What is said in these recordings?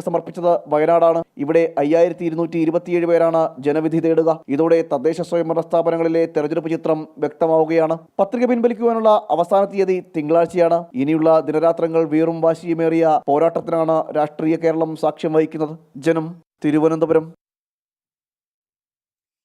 സമർപ്പിച്ചത് വയനാടാണ്. ഇവിടെ അയ്യായിരത്തി ഇരുന്നൂറ്റി ഇരുപത്തിയേഴ് പേരാണ് ജനവിധി തേടുക. ഇതോടെ തദ്ദേശ സ്വയംഭരണ സ്ഥാപനങ്ങളിലെ തെരഞ്ഞെടുപ്പ് ചിത്രം വ്യക്തമാവുകയാണ്. പത്രിക പിൻവലിക്കുവാനുള്ള അവസാന തീയതി തിങ്കളാഴ്ചയാണ്. ഇനിയുള്ള ദിനരാത്രങ്ങൾ വീറും വാശിയുമേറിയ പോരാട്ടത്തിനാണ് രാഷ്ട്രീയ കേരളം സാക്ഷ്യം വഹിക്കുന്നത്. ജനം തിരുവനന്തപുരം.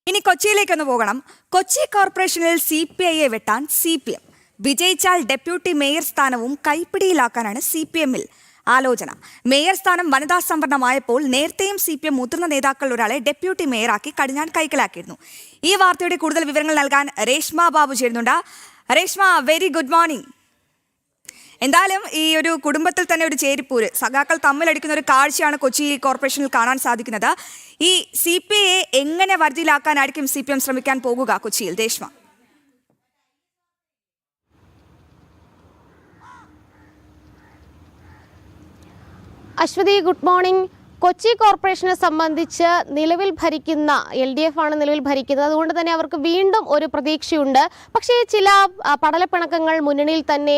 ഇനി കൊച്ചിയിലേക്കൊന്ന് പോകണം. കൊച്ചി കോർപ്പറേഷനിൽ സി പി ഐയെ വെട്ടാൻ സി പി എം. വിജയിച്ചാൽ ഡെപ്യൂട്ടി മേയർ സ്ഥാനവും കൈപ്പിടിയിലാക്കാനാണ് സി പി എമ്മിൽ. ആലോചന. മേയർ സ്ഥാനം വനിതാ സംവരണമായപ്പോൾ നേരത്തെയും സി പി എം മുതിർന്ന നേതാക്കൾ ഒരാളെ ഡെപ്യൂട്ടി മേയറാക്കി കടിഞ്ഞാൻ കൈക്കലാക്കിയിരുന്നു. ഈ വാർത്തയുടെ കൂടുതൽ വിവരങ്ങൾ നൽകാൻ രേഷ്മ ബാബു ചേരുന്നുണ്ട്. രേഷ്മ വെരി ഗുഡ് മോർണിംഗ് എന്തായാലും ഈ ഒരു കുടുംബത്തിൽ തന്നെ ഒരു ചേരിപ്പൂര് സഖാക്കൾ തമ്മിലടിക്കുന്ന ഒരു കാഴ്ചയാണ് കൊച്ചി കോർപ്പറേഷനിൽ കാണാൻ സാധിക്കുന്നത്. ഈ സി പി എ എങ്ങനെ വരുതിയിലാക്കാനായിരിക്കും സി പി എം ശ്രമിക്കാൻ പോകുക കൊച്ചിയിൽ? ദേഷ്മ അശ്വതി ഗുഡ് മോർണിംഗ്. കൊച്ചി കോർപ്പറേഷനെ സംബന്ധിച്ച് നിലവിൽ ഭരിക്കുന്ന എൽ ഡി എഫ് ആണ് നിലവിൽ ഭരിക്കുന്നത്. അതുകൊണ്ട് തന്നെ അവർക്ക് വീണ്ടും ഒരു പ്രതീക്ഷയുണ്ട്. പക്ഷേ ചില പടലപ്പിണക്കങ്ങൾ മുന്നണിയിൽ തന്നെ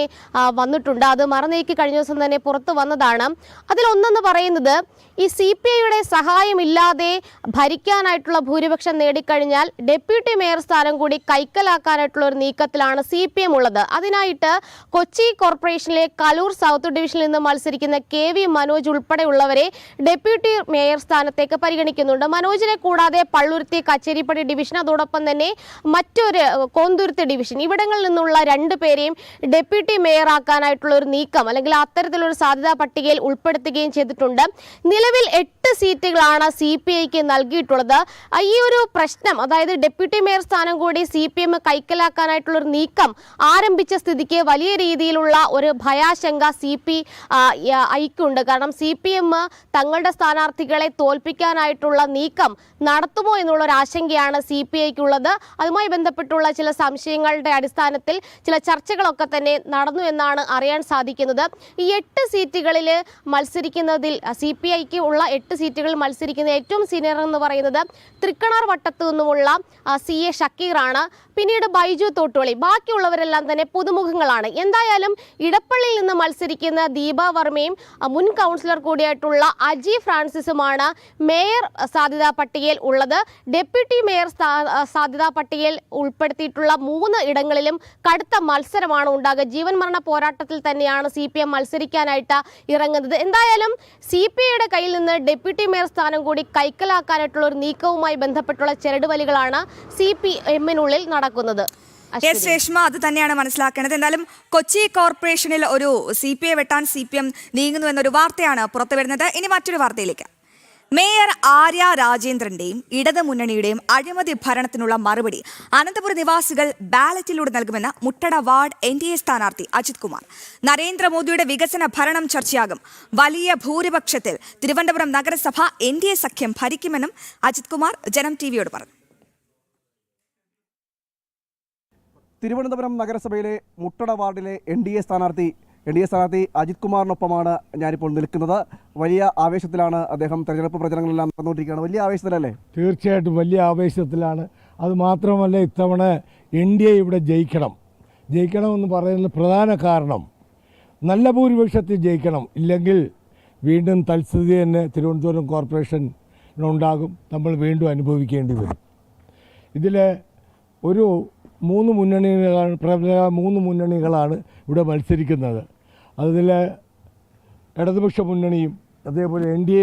വന്നിട്ടുണ്ട്. അത് മറന്നേക്ക് കഴിഞ്ഞ ദിവസം തന്നെ പുറത്തു വന്നതാണ്. അതിലൊന്നെന്ന് പറയുന്നത് ഈ സി പി ഐയുടെ സഹായമില്ലാതെ ഭരിക്കാനായിട്ടുള്ള ഭൂരിപക്ഷം നേടിക്കഴിഞ്ഞാൽ ഡെപ്യൂട്ടി മേയർ സ്ഥാനം കൂടി കൈക്കലാക്കാനായിട്ടുള്ള ഒരു നീക്കത്തിലാണ് സി പി എം ഉള്ളത്. അതിനായിട്ട് കൊച്ചി കോർപ്പറേഷനിലെ കലൂർ സൗത്ത് ഡിവിഷനിൽ നിന്ന് മത്സരിക്കുന്ന കെ വി മനോജ് ഉൾപ്പെടെയുള്ളവരെ ഡെപ്യൂട്ടി മേയർ സ്ഥാനത്തേക്ക് പരിഗണിക്കുന്നുണ്ട്. മനോജിനെ കൂടാതെ പള്ളുരുത്തി കച്ചേരിപ്പടി ഡിവിഷൻ അതോടൊപ്പം തന്നെ മറ്റൊരു കോന്തുരുത്തി ഡിവിഷൻ. ഇവിടങ്ങളിൽ നിന്നുള്ള രണ്ടു പേരെയും ഡെപ്യൂട്ടി മേയർ ആക്കാനായിട്ടുള്ള ഒരു നീക്കം അല്ലെങ്കിൽ അത്തരത്തിലൊരു സാധ്യതാ പട്ടികയിൽ ഉൾപ്പെടുത്തുകയും ചെയ്തിട്ടുണ്ട്. നിലവിൽ എട്ട് സീറ്റുകളാണ് സി പി ഐക്ക് നൽകിയിട്ടുള്ളത്. ഈ ഒരു പ്രശ്നം അതായത് ഡെപ്യൂട്ടി മേയർ സ്ഥാനം കൂടി സി പി എം കൈക്കലാക്കാനായിട്ടുള്ളൊരു നീക്കം ആരംഭിച്ച സ്ഥിതിക്ക് വലിയ രീതിയിലുള്ള ഒരു ഭയാശങ്ക സി പി ഐക്കുണ്ട്. കാരണം സി പി എം തങ്ങളുടെ സ്ഥാനാർത്ഥികളെ തോൽപ്പിക്കാനായിട്ടുള്ള നീക്കം നടത്തുമോ എന്നുള്ള ഒരു ആശങ്കയാണ് സി പി ഐക്കുള്ളത്. അതുമായി ബന്ധപ്പെട്ടുള്ള ചില സംശയങ്ങളുടെ അടിസ്ഥാനത്തിൽ ചില ചർച്ചകളൊക്കെ തന്നെ നടന്നു എന്നാണ് അറിയാൻ സാധിക്കുന്നത്. ഈ എട്ട് സീറ്റുകളിൽ മത്സരിക്കുന്നതിൽ സി പി ഐക്ക് ഉള്ള എട്ട് സീറ്റുകളിൽ മത്സരിക്കുന്ന ഏറ്റവും സീനിയർ എന്ന് പറയുന്നത് തൃക്കണാർ വട്ടത്തു നിന്നുമുള്ള സി എ ഷക്കീറാണ്. പിന്നീട് ബൈജു തോട്ടുവളി. ബാക്കിയുള്ളവരെല്ലാം തന്നെ പുതുമുഖങ്ങളാണ്. എന്തായാലും ഇടപ്പള്ളിയിൽ നിന്ന് മത്സരിക്കുന്ന ദീപ വർമ്മയും മുൻ കൗൺസിലർ കൂടിയായിട്ടുള്ള അജി ഫ്രാൻസിസുമാണ് മേയർ സാധ്യതാ പട്ടികയിൽ ഉള്ളത്. ഡെപ്യൂട്ടി മേയർ സാധ്യതാ പട്ടികയിൽ ഉൾപ്പെടുത്തിയിട്ടുള്ള മൂന്ന് ഇടങ്ങളിലും കടുത്ത മത്സരമാണ് ഉണ്ടാകുക. ജീവൻ മരണ പോരാട്ടത്തിൽ തന്നെയാണ് സി മത്സരിക്കാനായിട്ട് ഇറങ്ങുന്നത്. എന്തായാലും സി കയ്യിൽ നിന്ന് ഡെപ്യൂട്ടി മേയർ സ്ഥാനം കൂടി കൈക്കലാക്കാനായിട്ടുള്ള ഒരു നീക്കവുമായി ബന്ധപ്പെട്ടുള്ള ചരടുവലികളാണ് സി പി എമ്മിനുള്ളിൽ നടക്കുന്നത്. എസ് രേഷ്മ അത് തന്നെയാണ് മനസ്സിലാക്കേണ്ടത്. എന്തായാലും കൊച്ചി കോർപ്പറേഷനിൽ ഒരു സി പി ഐ വെട്ടാൻ സി പി എം നീങ്ങുന്നു എന്നൊരു വാർത്തയാണ് പുറത്തു വരുന്നത് ഇനി മറ്റൊരു വാർത്തയിലേക്ക്. മേയർ ആര്യ രാജേന്ദ്രന്റെയും ഇടത് മുന്നണിയുടെയും അഴിമതി ഭരണത്തിനുള്ള മറുപടി അനന്തപുരം നിവാസികൾ ബാലറ്റിലൂടെ നൽകുമെന്ന് Muttada ward N D A സ്ഥാനാർത്ഥി അജിത് കുമാർ. നരേന്ദ്രമോദിയുടെ വികസന ഭരണം ചർച്ചയാകും. വലിയ ഭൂരിപക്ഷത്തിൽ തിരുവനന്തപുരം നഗരസഭ എൻ ഡി എ സഖ്യം ഭരിക്കുമെന്നും അജിത് കുമാർ ജനം ടിവിയോട് പറഞ്ഞു. തിരുവനന്തപുരം നഗരസഭയിലെ മുട്ടട വാർഡിലെ എൻ ഡി എ സ്ഥാനാർത്ഥി എൻ ഡി എ സ്ഥാനാർത്ഥി അജിത് കുമാറിനൊപ്പമാണ് ഞാനിപ്പോൾ നിൽക്കുന്നത്. വലിയ ആവേശത്തിലാണ് അദ്ദേഹം തെരഞ്ഞെടുപ്പ് പ്രചരണങ്ങളെല്ലാം നടന്നുകൊണ്ടിരിക്കുകയാണ്. വലിയ ആവേശത്തിലല്ലേ? തീർച്ചയായിട്ടും വലിയ ആവേശത്തിലാണ്. അത് മാത്രമല്ല ഇത്തവണ എൻ ഡി എ ഇവിടെ ജയിക്കണം. ജയിക്കണമെന്ന് പറയുന്ന പ്രധാന കാരണം നല്ല ഭൂരിപക്ഷത്തിൽ ജയിക്കണം. ഇല്ലെങ്കിൽ വീണ്ടും തൽസ്ഥിതി തന്നെ തിരുവനന്തപുരം കോർപ്പറേഷനുണ്ടാകും നമ്മൾ വീണ്ടും അനുഭവിക്കേണ്ടി വരും. ഇതിൽ ഒരു മൂന്ന് മുന്നണികളാണ് പ്രബല മൂന്ന് മുന്നണികളാണ് ഇവിടെ മത്സരിക്കുന്നത്. അതിൽ ഇടതുപക്ഷ മുന്നണിയും അതേപോലെ എൻ ഡി എ